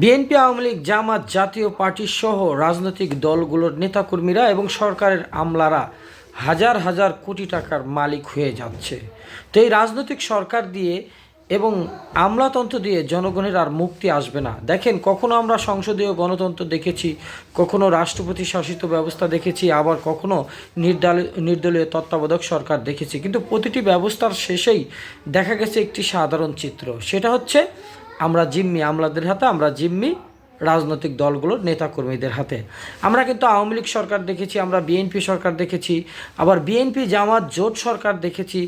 BNP Awami League, জামাত জাতীয় party সহ রাজনৈতিক দলগুলোর নেতাকর্মীরা এবং সরকারের আমলারা হাজার হাজার কোটি টাকার মালিক হয়ে যাচ্ছে। তো এই রাজনৈতিক সরকার দিয়ে এবং আমলাতন্ত্র দিয়ে জনগণের আর মুক্তি আসবে না। দেখেন, কখনো আমরা সংসদীয় গণতন্ত্র দেখেছি, কখনো রাষ্ট্রপতি শাসিত ব্যবস্থা দেখেছি, আবার কখনো নির্দলীয় তত্ত্বাবধায়ক সরকার দেখেছি। কিন্তু প্রতিটি ব্যবস্থার শেষেই দেখা গেছে একটি সাধারণ চিত্র। সেটা হচ্ছে আমরা জিম্মি আমলাদের হাতে, আমরা জিম্মি রাজনৈতিক দলগুলোর নেতাকর্মীদের হাতে। আমরা কিন্তু আওয়ামী লীগ সরকার দেখেছি, আমরা বিএনপি সরকার দেখেছি, আবার বিএনপি জামাত জোট সরকার দেখেছি,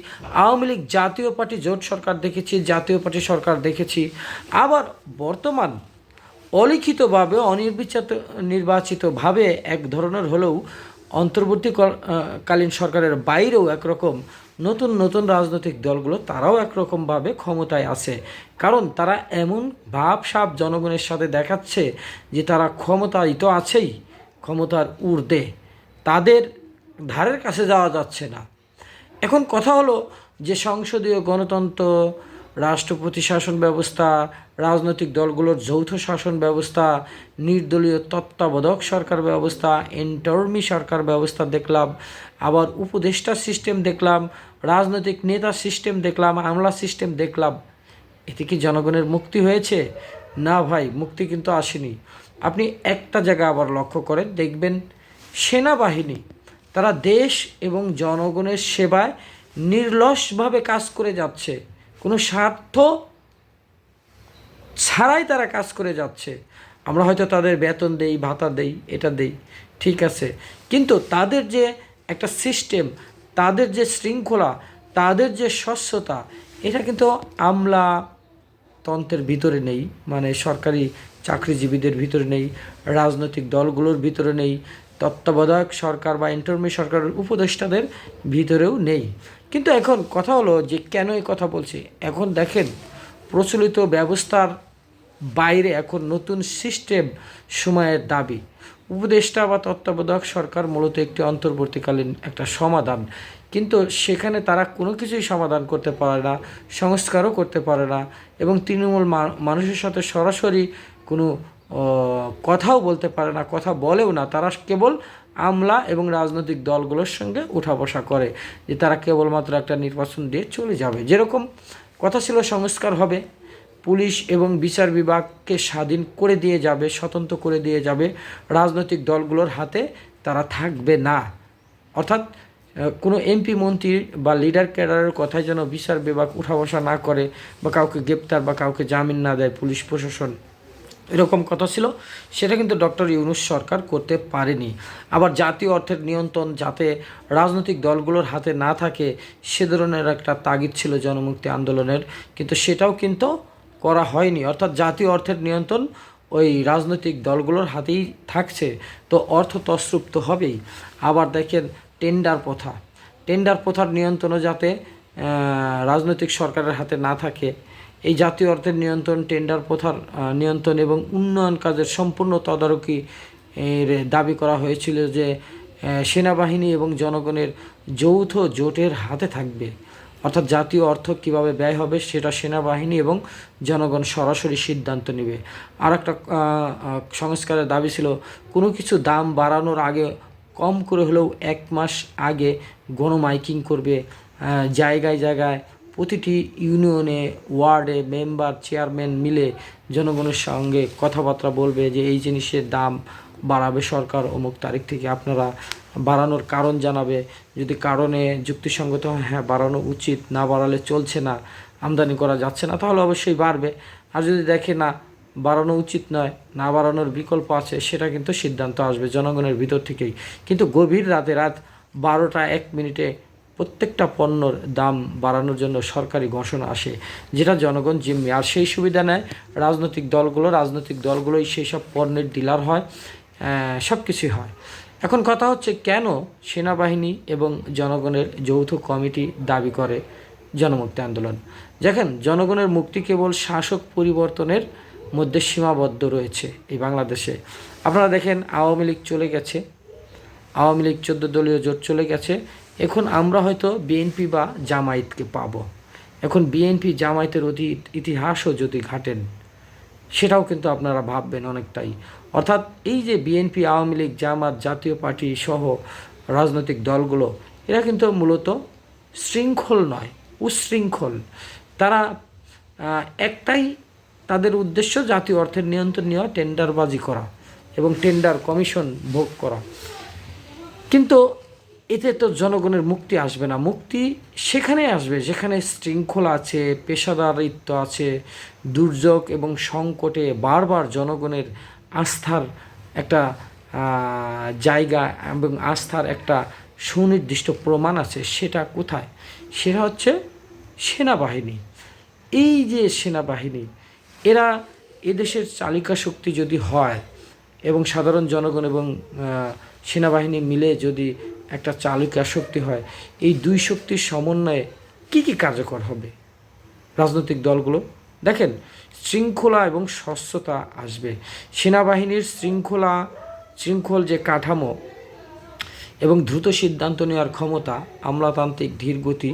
আওয়ামী লীগ জাতীয় পার্টি জোট সরকার দেখেছি, জাতীয় পার্টি সরকার দেখেছি। আবার বর্তমান অলিখিতভাবে অনির্বাচিত নির্বাচিতভাবে এক ধরনের হলেও অন্তর্বর্তীকালীন সরকারের বাইরেও একরকম নতুন নতুন রাজনৈতিক দলগুলো তারাও একরকমভাবে ক্ষমতায় আছে। কারণ তারা এমন ভাব সাপ জনগণের সাথে দেখাচ্ছে যে তারা ক্ষমতায় তো আছেই, ক্ষমতার ঊর্ধ্বে। তাদের ধারের কাছে যাওয়া যাচ্ছে না। এখন কথা হলো যে সংসদীয় গণতন্ত্র রাষ্ট্রপতি শাসন ব্যবস্থা, রাজনৈতিক দলগুলোর যৌথ শাসন ব্যবস্থা, নির্দলীয় তত্ত্বাবধায়ক সরকার ব্যবস্থা, এন্টর্মি সরকার ব্যবস্থা দেখলাম, আবার উপদেষ্টা সিস্টেম দেখলাম, রাজনৈতিক নেতা সিস্টেম দেখলাম, আমলা সিস্টেম দেখলাম। এতে কি জনগণের মুক্তি হয়েছে? না ভাই, মুক্তি কিন্তু আসেনি। আপনি একটা জায়গা আবার লক্ষ্য করেন, দেখবেন সেনাবাহিনী, তারা দেশ এবং জনগণের সেবায় নির্লসভাবে কাজ করে যাচ্ছে। কোনো স্বার্থ ছাড়াই তারা কাজ করে যাচ্ছে। আমরা হয়তো তাদের বেতন দেই, ভাতা দেই, এটা দেই, ঠিক আছে। কিন্তু তাদের যে একটা সিস্টেম তাদের যে শৃঙ্খলা, তাদের যে স্বচ্ছতা, এটা কিন্তু আমলা তন্ত্রের ভিতরে নেই। মানে সরকারি চাকরিজীবীদের ভিতরে নেই, রাজনৈতিক দলগুলোর ভিতরে নেই তত্ত্বাবধায়ক সরকার বা ইন্টারমি সরকারের উপদেষ্টাদের ভিতরেও নেই। কিন্তু এখন কথা হলো যে কেন এই কথা বলছি? এখন দেখেন, প্রচলিত ব্যবস্থার বাইরে এখন নতুন সিস্টেম সময়ের দাবি। উপদেষ্টা বা তত্ত্বাবধায়ক সরকার মূলত একটি অন্তর্বর্তীকালীন একটা সমাধান। কিন্তু সেখানে তারা কোনো কিছুই সমাধান করতে পারে না, সংস্কারও করতে পারে না এবং তৃণমূল মানুষের সাথে সরাসরি কোনো কথাও বলতে পারে না, কথা বলেও না। তারা কেবল আমলা এবং রাজনৈতিক দলগুলোর সঙ্গে উঠা বসা করে, যে তারা কেবলমাত্র একটা নির্বাচন দিয়ে চলে যাবে। যেরকম কথা ছিল, সংস্কার হবে। পুলিশ এবং বিচার বিভাগকে স্বাধীন করে দিয়ে যাবে, স্বতন্ত্র করে দিয়ে যাবে। রাজনৈতিক দলগুলোর হাতে তারা থাকবে না। অর্থাৎ কোনো এমপি, মন্ত্রী বা লিডার ক্যাডারের কথায় যেন বিচার বিভাগ উঠা বসা না করে বা কাউকে গ্রেপ্তার বা কাউকে জামিন না দেয় পুলিশ প্রশাসন এরকম কথা ছিল। সেটা কিন্তু ডক্টর ইউনুস সরকার করতে পারেনি। আবার জাতীয় অর্থের নিয়ন্ত্রণ যাতে রাজনৈতিক দলগুলোর হাতে না থাকে, সে ধরনের একটা তাগিদ ছিল জনমুক্তি আন্দোলনের। কিন্তু সেটাও কিন্তু করা হয়নি। অর্থাৎ জাতীয় অর্থের নিয়ন্ত্রণ ওই রাজনৈতিক দলগুলোর হাতেই থাকছে। তো অর্থ তসরুপ তো হবেই। আবার দেখেন টেন্ডার প্রথা। টেন্ডার প্রথার নিয়ন্ত্রণও যাতে রাজনৈতিক সরকারের হাতে না থাকে এই জাতীয় অর্থের নিয়ন্ত্রণ, টেন্ডার প্রথার নিয়ন্ত্রণ এবং উন্নয়ন কাজের সম্পূর্ণ তদারকি, এর দাবি করা হয়েছিল যে সেনাবাহিনী এবং জনগণের যৌথ জোটের হাতে থাকবে। অর্থাৎ জাতীয় অর্থ কীভাবে ব্যয় হবে সেটা সেনাবাহিনী এবং জনগণ সরাসরি সিদ্ধান্ত নেবে। আর একটা সংস্কারের দাবি ছিল, কোনো কিছু দাম বাড়ানোর আগে কম করে হলেও এক মাস আগে গণমাইকিং করবে জায়গায় জায়গায় প্রতিটি ইউনিয়নে, ওয়ার্ডে মেম্বার, চেয়ারম্যান মিলে জনগণের সঙ্গে কথাবার্তা বলবে যে এই জিনিসের দাম বাড়াবে সরকার অমুক তারিখ থেকে। আপনারা বাড়ানোর কারণ জানাবে। যদি কারণে যুক্তিসঙ্গত হ্যাঁ বাড়ানো উচিত, না বাড়ালে চলছে না, আমদানি করা যাচ্ছে না, তাহলে অবশ্যই বাড়বে। আর যদি দেখে না, বাড়ানো উচিত নয়, না বাড়ানোর বিকল্প আছে, সেটা কিন্তু সিদ্ধান্ত আসবে জনগণের ভিতর থেকেই। কিন্তু গভীর রাতে রাত বারোটা এক মিনিটে প্রত্যেকটা পণ্যর দাম বাড়ানোর জন্য সরকারি ঘোষণা আসে, যেটা জনগণ জিম্মি। আর সেই সুবিধা নেয় রাজনৈতিক দলগুলো, রাজনৈতিক দলগুলোই সেই সব পণ্যের ডিলার হয় সব কিছুই হয়। এখন কথা হচ্ছে কেন সেনাবাহিনী এবং জনগণের যৌথ কমিটি দাবি করে জনমুক্তি আন্দোলন? দেখেন, জনগণের মুক্তি কেবল শাসক পরিবর্তনের মধ্যে সীমাবদ্ধ রয়েছে এই বাংলাদেশে। আপনারা দেখেন আওয়ামী লীগ চলে গেছে, আওয়ামী লীগ চোদ্দ দলীয় জোট চলে গেছে এখন আমরা হয়তো বিএনপি বা জামায়াতকে পাবো। এখন বিএনপি জামায়াতের অতীত ইতিহাসও যদি ঘাটেন, সেটাও কিন্তু আপনারা ভাববেন অনেকটাই। অর্থাৎ এই যে বিএনপি আওয়ামী লীগ, জামাত, জাতীয় পার্টি সহ রাজনৈতিক দলগুলো, এরা কিন্তু মূলত শৃঙ্খল নয়, উশৃঙ্খল। তারা একটাই তাদের উদ্দেশ্য জাতীয় অর্থের নিয়ন্ত্রণ নেওয়া, টেন্ডারবাজি করা এবং টেন্ডার কমিশন ভোগ করা। কিন্তু এতে তো জনগণের মুক্তি আসবে না। মুক্তি সেখানে আসবে, যেখানে শৃঙ্খলা আছে, পেশাদারিত্ব আছে, দুর্যোগ এবং সংকটে বারবার জনগণের আস্থার একটা জায়গা এবং আস্থার একটা সুনির্দিষ্ট প্রমাণ আছে, সেটা কোথায়? সেটা হচ্ছে সেনাবাহিনী। এই যে সেনাবাহিনী, এরা এদেশের চালিকা শক্তি যদি হয় এবং সাধারণ জনগণ এবং সেনাবাহিনী মিলে যদি একটা চালিকা শক্তি হয়, এই দুই শক্তির সমন্বয়ে কি কি কার্যকর হবে? রাজনৈতিক দলগুলো, দেখেন, শৃঙ্খলা এবং স্বচ্ছতা আসবে। সেনাবাহিনীর শৃঙ্খলা, শৃঙ্খল যে কাঠামো এবং দ্রুত সিদ্ধান্ত নেওয়ার ক্ষমতা, আমলাতান্ত্রিক ধীর গতি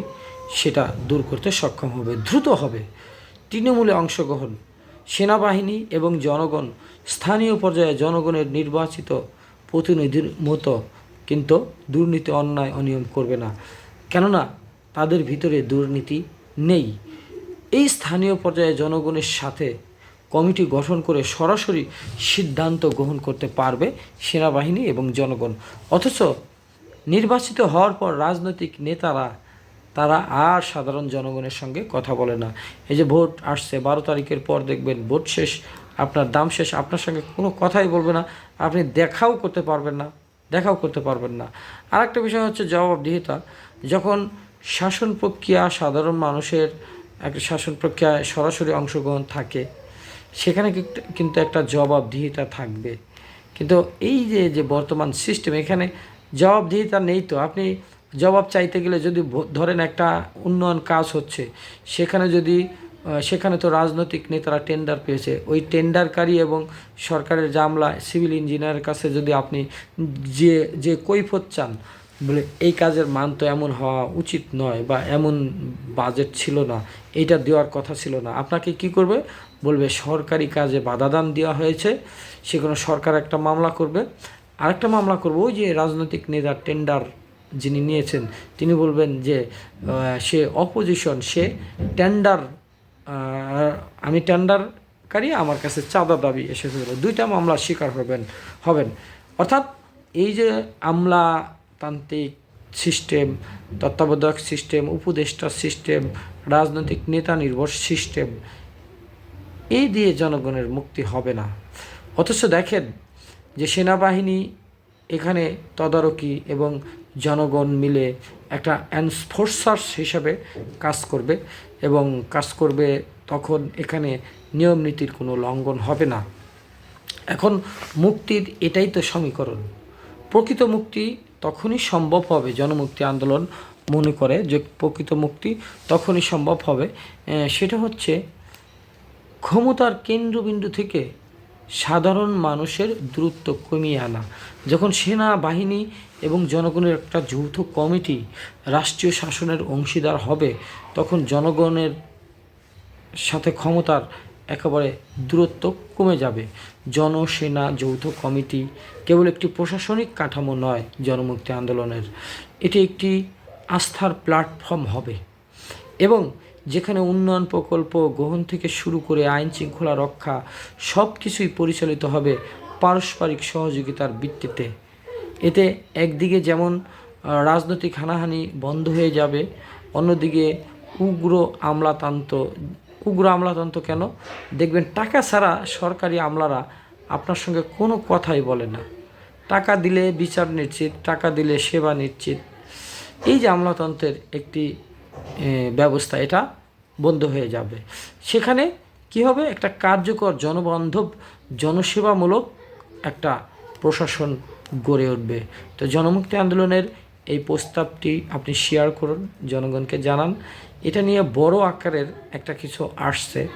সেটা দূর করতে সক্ষম হবে, দ্রুত হবে। তৃণমূলে অংশগ্রহণ সেনাবাহিনী এবং জনগণ, স্থানীয় পর্যায়ে জনগণের নির্বাচিত প্রতিনিধির মতো। কিন্তু দুর্নীতি, অন্যায়, অনিয়ম করবে না। কেননা তাদের ভিতরে দুর্নীতি নেই। এই স্থানীয় পর্যায়ে জনগণের সাথে কমিটি গঠন করে সরাসরি সিদ্ধান্ত গ্রহণ করতে পারবে সেনাবাহিনী এবং জনগণ। অথচ নির্বাচিত হওয়ার পর রাজনৈতিক নেতারা তারা আর সাধারণ জনগণের সঙ্গে কথা বলে না। এই যে ভোট আসছে, বারো তারিখের পর দেখবেন ভোট শেষ, আপনার দাম শেষ, আপনার সঙ্গে কোনো কথাই বলবে না, আপনি দেখাও করতে পারবেন না, দেখাও করতে পারবেন না। আর একটা বিষয় হচ্ছে জবাবদিহিতা। যখন শাসন প্রক্রিয়া সাধারণ মানুষের একটা শাসন প্রক্রিয়ায় সরাসরি অংশগ্রহণ থাকে, সেখানে কিন্তু- একটা জবাবদিহিতা থাকবে। কিন্তু এই যে যে বর্তমান সিস্টেম এখানে জবাবদিহিতা নেই তো। আপনি জবাব চাইতে গেলে যদি ধরেন একটা উন্নয়ন কাজ হচ্ছে, সেখানে যদি সেখানে তো রাজনৈতিক নেতারা টেন্ডার পেয়েছে, ওই টেন্ডারকারী এবং সরকারের জামলা সিভিল ইঞ্জিনিয়ারের কাছে যদি আপনি যে যে কৈফত চান, বলে এই কাজের মান তো এমন হওয়া উচিত নয় বা এমন বাজেট ছিল না এইটা দেওয়ার কথা ছিল না। আপনাকে কি করবে? বলবে সরকারি কাজে বাধাদান দেওয়া হয়েছে, সেখানে সরকার একটা মামলা করবে। আরেকটা মামলা করবে, ওই যে রাজনৈতিক নেতার টেন্ডার যিনি নিয়েছেন, তিনি বলবেন যে সে অপোজিশন, সে টেন্ডার আমি টেন্ডারকারী আমার কাছে চাঁদা দাবি এসেছে দুইটা মামলার শিকার হবেন হবেন। অর্থাৎ এই যে আমলাতান্ত্রিক সিস্টেম তত্ত্বাবধায়ক সিস্টেম উপদেষ্টা সিস্টেম রাজনৈতিক নেতা নির্ভর সিস্টেম এই দিয়ে জনগণের মুক্তি হবে না। অথচ দেখেন যে সেনাবাহিনী এখানে তদারকি এবং জনগণ মিলে একটা এনফোর্সার্স হিসাবে কাজ করবে এবং কাজ করবে তখন এখানে নিয়ম নীতির কোনো লঙ্ঘন হবে না। এখন মুক্তির এটাই তো সমীকরণ। প্রকৃত মুক্তি তখনই সম্ভব হবে, জনমুক্তি আন্দোলন মনে করে যে প্রকৃত মুক্তি তখনই সম্ভব হবে। সেটা হচ্ছে ক্ষমতার কেন্দ্রবিন্দু থেকে সাধারণ মানুষের দূরত্ব কমিয়ে আনা। যখন সেনাবাহিনী এবং জনগণের একটা যৌথ কমিটি রাষ্ট্রীয় শাসনের অংশীদার হবে, তখন জনগণের সাথে ক্ষমতার একেবারে দূরত্ব কমে যাবে। জনসেনা যৌথ কমিটি কেবল একটি প্রশাসনিক কাঠামো নয় জনমুক্তি আন্দোলনের। এটি একটি আস্থার প্ল্যাটফর্ম হবে। এবং যেখানে উন্নয়ন প্রকল্প, গ্রহণ থেকে শুরু করে আইন শৃঙ্খলা রক্ষা সব কিছুই পরিচালিত হবে পারস্পরিক সহযোগিতার ভিত্তিতে। এতে একদিকে যেমন রাজনৈতিক হানাহানি বন্ধ হয়ে যাবে, অন্যদিকে উগ্র আমলাতন্ত্র উগ্র আমলাতন্ত্র কেন? দেখবেন টাকা ছাড়া সরকারি আমলারা আপনার সঙ্গে কোনো কথাই বলে না। টাকা দিলে বিচার নিশ্চিত, টাকা দিলে সেবা নিশ্চিত। এই যে আমলাতন্ত্রের একটি ব্যবস্থা এটা বন্ধ হয়ে যাবে। সেখানে কি হবে? একটা কার্যকর জনবান্ধব, জনসেবামূলক একটা প্রশাসন গড়ে উঠবে। তো জনমুক্তি আন্দোলনের এই প্রস্তাবটি আপনি শেয়ার করুন, জনগণকে জানান। এটা নিয়ে বড় আকারের একটা কিছু আসছে,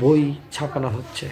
বই ছাপানো হচ্ছে।